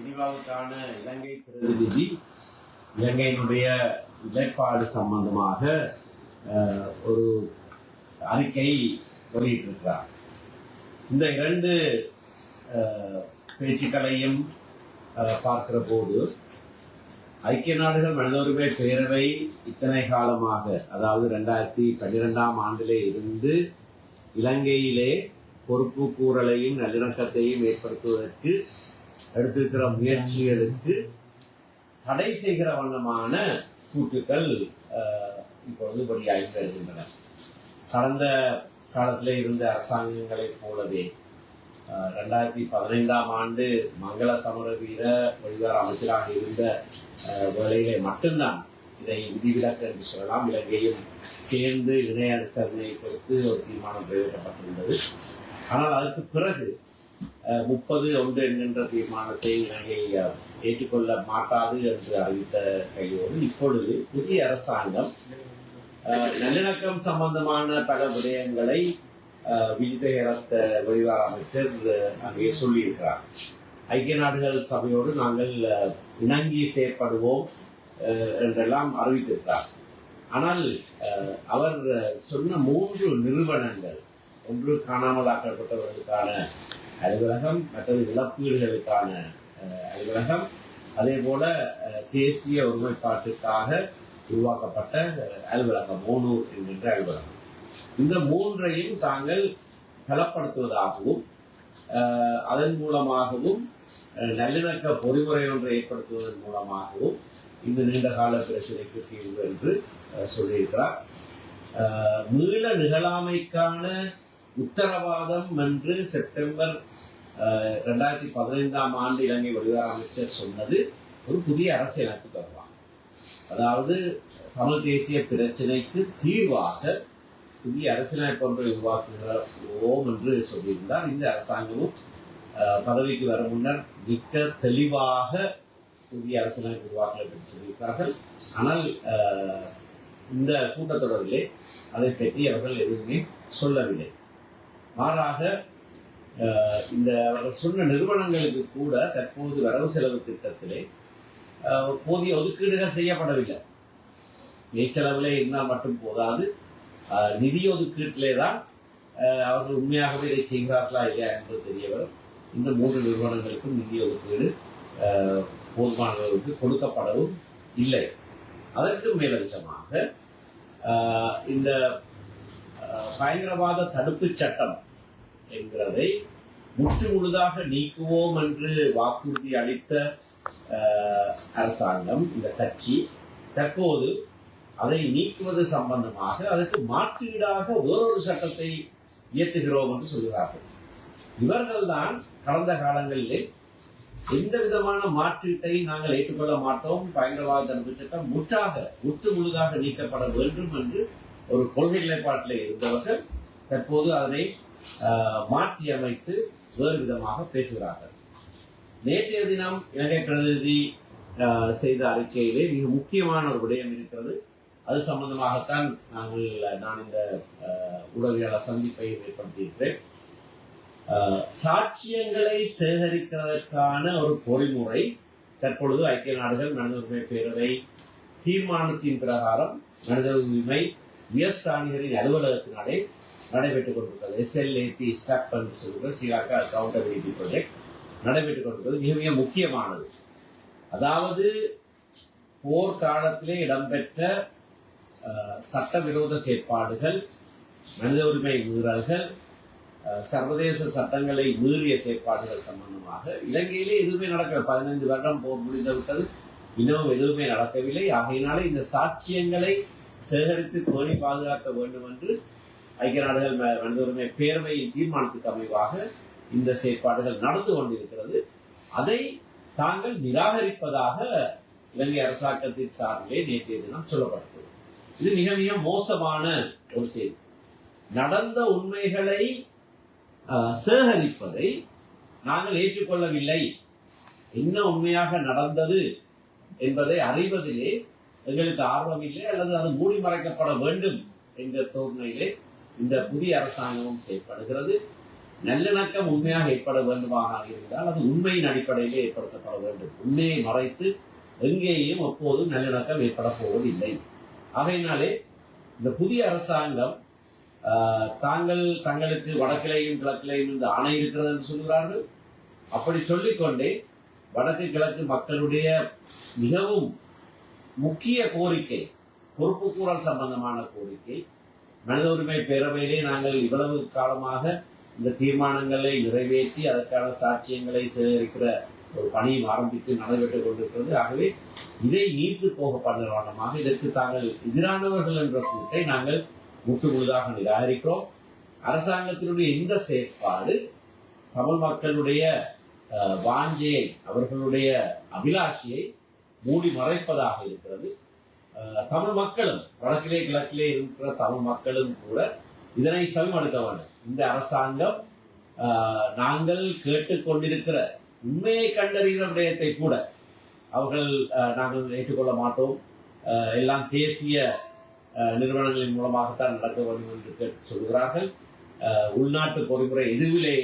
சினிமாவுக்கான இலங்கை பிரதிநிதி இலங்கையினுடைய நிலைப்பாடு சம்பந்தமாக ஒரு அறிக்கை வெளியிட்டிருக்கிறார். இந்த இரண்டு பேச்சுக்களையும் பார்க்கிற போது ஐக்கிய நாடுகள் மனித உரிமை பேரவை இத்தனை காலமாக அதாவது ரெண்டாயிரத்தி பன்னிரெண்டாம் ஆண்டிலே இருந்து இலங்கையிலே பொறுப்பு கூறலையும் நல்லிணக்கத்தையும் ஏற்படுத்துவதற்கு எடுத்திருக்கிற முயற்சிகளுக்கு தடை செய்கிற வண்ணமான கூற்றுக்கள் இப்பொழுது வெளியாகி வருகின்றன கடந்த காலத்தில் இருந்த அரசாங்கங்களைப் போலவே ரெண்டாயிரத்தி பதினைந்தாம் ஆண்டு மங்கள சமர வீர வெளிவார அமைச்சராக இருந்த அஹ், மட்டும்தான் இதை விதிவிலக்கு என்று சொல்லலாம். இலங்கையும் சேர்ந்து இணைய அனுசரணையை பொறுத்து ஒரு தீர்மானம் நிறைவேற்றப்பட்டிருந்தது. ஆனால் அதற்கு பிறகு முப்பது ஒன்று என்கின்ற தீர்மானத்தை இலங்கை ஏற்றுக்கொள்ள மாட்டாது என்று அறிவித்த கையோடு இப்பொழுது புதிய அரசாங்கம் அஹ், நல்லிணக்கம் சம்பந்தமான பல விடயங்களை அஹ், விஜயரத்த வெளிவார அமைச்சர் அங்கே சொல்லியிருக்கிறார். ஐக்கிய நாடுகள் சபையோடு நாங்கள் இணங்கி செயற்படுவோம் அஹ், என்றெல்லாம் அறிவித்திருக்கிறார். ஆனால் அஹ், அவர் சொன்ன மூன்று நிறுவனங்கள் ஒன்று காணாமலாக்கப்பட்டவர்களுக்கான அலுவலகம் மற்றது இழப்பீடுகளுக்கான அலுவலகம் அதே போல தேசிய ஒருமைப்பாட்டுக்காக உருவாக்கப்பட்ட அலுவலகம் மூனூர் என்கின்ற அலுவலகம். இந்த மூன்றையும் தாங்கள் பலப்படுத்துவதாகவும் அதன் மூலமாகவும் நல்லிணக்க பொறிமுறை ஒன்றை ஏற்படுத்துவதன் மூலமாகவும் இந்த நீண்டகால பிரச்சனைக்கு தீர்வு என்று சொல்லியிருக்கிறார். மீள நிகழாமைக்கான உத்தரவாதம் என்று செப்டம்பர் ரெண்டாயிரத்தி பதினைந்தாம் ஆண்டு இலங்கை வெளிவார அமைச்சர் சொன்னது ஒரு புதிய அரசியலமைப்பு தொடர்பாக அதாவது தமிழ் தேசிய பிரச்சனைக்கு தீர்வாக புதிய அரசியலமைப்பு ஒன்றை உருவாக்குகிறோம் என்று சொல்லியிருந்தார். இந்த அரசாங்கமும் பதவிக்கு வர முன்னர் மிக்க தெளிவாக புதிய அரசியலமைப்பு உருவாக்கல் என்று சொல்லியிருக்கிறார்கள். ஆனால் இந்த கூட்டத்தொடரிலே அதை பற்றி அவர்கள் எதுவுமே சொல்லவில்லை. மாறாக இந்த அவர்கள் சொன்ன நிறுவனங்களுக்கு கூட தற்போது வரவு செலவு திட்டத்திலே போதிய ஒதுக்கீடுகள் செய்யப்படவில்லை. மேய்ச்சளவிலே இருந்தால் மட்டும் போதாது. நிதி ஒதுக்கீட்டிலே தான் அவர்கள் உண்மையாகவே இதை செய்கிறார்களா இல்லையா என்று தெரிய வரும் இந்த மூன்று நிறுவனங்களுக்கும் நிதி ஒதுக்கீடு போதுமானவர்களுக்கு கொடுக்கப்படவும் இல்லை. அதற்கு மேலதிகமாக இந்த பயங்கரவாத தடுப்புச் சட்டம் என்கிறதை முற்று முழுதாக நீக்குவோம் என்று வாக்குறுதி அளித்த அரசாங்கம் இந்த கட்சி தற்போது அதை நீக்குவது சம்பந்தமாக அதற்கு மாற்றீடாக வேறொரு சட்டத்தை இயற்றுகிறோம் என்று சொல்கிறார்கள். இவர்கள்தான் கடந்த காலங்களிலே எந்த விதமான மாற்றீட்டை நாங்கள் ஏற்றுக்கொள்ள மாட்டோம். பயங்கரவாத தடுப்பு சட்டம் முற்றாக முற்று முழுதாக நீக்கப்பட வேண்டும் என்று ஒரு கொள்கை நிலைப்பாட்டில் இருந்தவர்கள் தற்போது அதனை மாற்றி அமைத்து வேறு விதமாக பேசுகிறார்கள். நேற்றைய தினம் இலங்கை பிரதிநிதி செய்த அறிக்கையிலே மிக முக்கியமான ஒரு விடயம் இருக்கிறது. அது சம்பந்தமாகத்தான் நாங்கள் நான் இந்த ஆஹ், ஊடகவியலாளர் சந்திப்பை ஏற்படுத்தியிருக்கிறேன். ஆஹ், சாட்சியங்களை சேகரிக்கிறதற்கான ஒரு பொறிமுறை தற்பொழுது ஐக்கிய நாடுகள் மனித உரிமை பேரவை தீர்மானத்தின் பிரகாரம் மனித உரிமை எஸ் ஆணையரின் அலுவலகத்தினாலே நடைபெற்றுக் கொண்டிருக்கிறது எஸ்எல்ஏபி ஸ்டெப் என்று சொல்லுங்கள் ஸ்ரீலங்கா அக்கௌண்டபிலிட்டி ப்ரொஜெக்ட் நடைபெற்றுக் கொண்டிருக்கிறது மிக மிக முக்கியமானது. அதாவது போர்க்காலத்திலே இடம்பெற்ற சட்டவிரோத செயற்பாடுகள் மனித உரிமை மீறல்கள் சர்வதேச சட்டங்களை மீறிய செயற்பாடுகள் சம்பந்தமாக இலங்கையிலே எதுவுமே நடக்கல. பதினைந்து வருடம் போர் முடிந்து விட்டது. இன்னும் எதுவுமே நடக்கவில்லை. ஆகையினாலே இந்த சாட்சியங்களை சேகரித்து தோணி பாதுகாக்க வேண்டும் என்று ஐக்கிய நாடுகள் ம- மனித உரிமை பேரவையின் தீர்மானத்துக்கு அமைவாக இந்த செயற்பாடுகள் நடந்து கொண்டிருக்கிறது. அதை தாங்கள் நிராகரிப்பதாக இலங்கை அரசாங்கத்தின் சார்பிலே நேற்றைய தினம் சொல்லப்பட்டது இது மிக மிக மோசமான ஒரு செய்தி. நடந்த உண்மைகளை சேகரிப்பதை நாங்கள் ஏற்றுக்கொள்ளவில்லை. என்ன உண்மையாக நடந்தது என்பதை அறிவதிலே எங்களுக்கு ஆர்வம் இல்லை அல்லது அது மூடி மறைக்கப்பட வேண்டும் என்ற தோன்மையிலே இந்த புதிய அரசாங்கமும் செயல்படுகிறது. நல்லிணக்கம் உண்மையாக ஏற்பட வேண்டுமாக இருந்தால் அது உண்மையின் அடிப்படையிலே ஏற்படுத்தப்பட வேண்டும். உண்மையை மறைத்து எங்கேயும் அப்போது நல்லிணக்கம் ஏற்பட போவதில்லை. ஆகையினாலே இந்த புதிய அரசாங்கம் தாங்கள் தங்களுக்கு வடக்கிலையும் கிழக்கிலையும் இந்த ஆணை இருக்கிறது என்று சொல்கிறார்கள். அப்படி சொல்லிக்கொண்டே வடக்கு கிழக்கு மக்களுடைய மிகவும் முக்கிய கோரிக்கை பொறுப்புக்கூறல் சம்பந்தமான கோரிக்கை மனித உரிமை பேரவையிலே நாங்கள் இவ்வளவு காலமாக இந்த தீர்மானங்களை நிறைவேற்றி அதற்கான சாட்சியங்களை சேகரிக்கிற ஒரு பணியும் ஆரம்பித்து நடைபெற்றுக் கொண்டிருக்கிறது. ஆகவே இதை நீர்த்து போக பண்ணுவதாக இதற்கு தாங்கள் எதிரானவர்கள் என்ற கூட்டை நாங்கள் முற்று முழுதாக நிராகரிக்கிறோம். அரசாங்கத்தினுடைய இந்த செயற்பாடு தமிழ் மக்களுடைய அஹ், வாஞ்சையை அவர்களுடைய அபிலாஷையை மூடி மறைப்பதாக இருக்கிறது. தமிழ் மக்களும் வடக்கிலே கிழக்கிலே இருக்கிற தமிழ் மக்களும் கூட இதனை செவிமடுக்க வேண்டும் இந்த அரசாங்கம் நாங்கள் கேட்டுக்கொண்டிருக்கிற உண்மையை கண்டறிகிற விடயத்தை கூட அவர்கள் அஹ், நாங்கள் ஏற்றுக்கொள்ள மாட்டோம். அஹ், எல்லாம் தேசிய அஹ், நிறுவனங்களின் மூலமாகத்தான் நடக்க வேண்டும் என்று கேட்டு சொல்கிறார்கள். உள்நாட்டு பொறிமுறை எதிர்விலே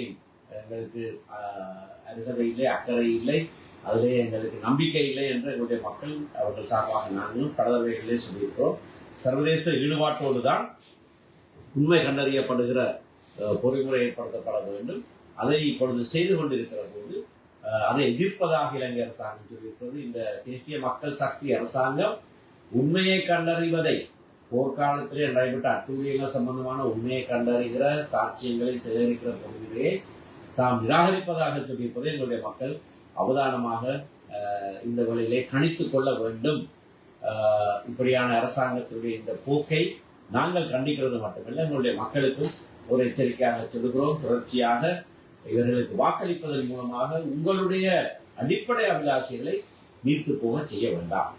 எங்களுக்கு அஹ், அரிசதை இல்லை அக்கறை இல்லை. அதிலே எங்களுக்கு நம்பிக்கை இல்லை என்று எங்களுடைய மக்கள் அவர்கள் சார்பாக நாங்களும் கடற்கரைகளிலே சொல்லியிருக்கிறோம். சர்வதேச ஈடுபாட்டோடு தான் உண்மை கண்டறியப்படுகிற பொறிமுறை ஏற்படுத்தப்பட வேண்டும். அதை இப்பொழுது செய்து கொண்டிருக்கிற போது அதை எதிர்ப்பதாக இலங்கை அரசாங்கம் சொல்லியிருக்கிறது. இந்த தேசிய மக்கள் சக்தி அரசாங்கம் உண்மையை கண்டறிவதை போர்க்காலத்திலே நடைபெற்ற அட்டூழியங்கள் சம்பந்தமான உண்மையை கண்டறிகிற சாட்சியங்களை சேகரிக்கிற பொறுமையை தாம் நிராகரிப்பதாக சொல்லியிருப்பதை எங்களுடைய மக்கள் அவதானமாக இந்த வழியிலே கணித்துக் கொள்ள வேண்டும். இப்படியான அரசாங்கத்தினுடைய இந்த போக்கை நாங்கள் கண்டிக்கிறது மட்டுமல்ல எங்களுடைய மக்களுக்கும் ஒரு எச்சரிக்கையாக சொல்கிறோம் தொடர்ச்சியாக இவர்களுக்கு வாக்களிப்பதன் மூலமாக உங்களுடைய அடிப்படை அபிலாஷைகளை நீர்த்து போக செய்ய வேண்டாம்.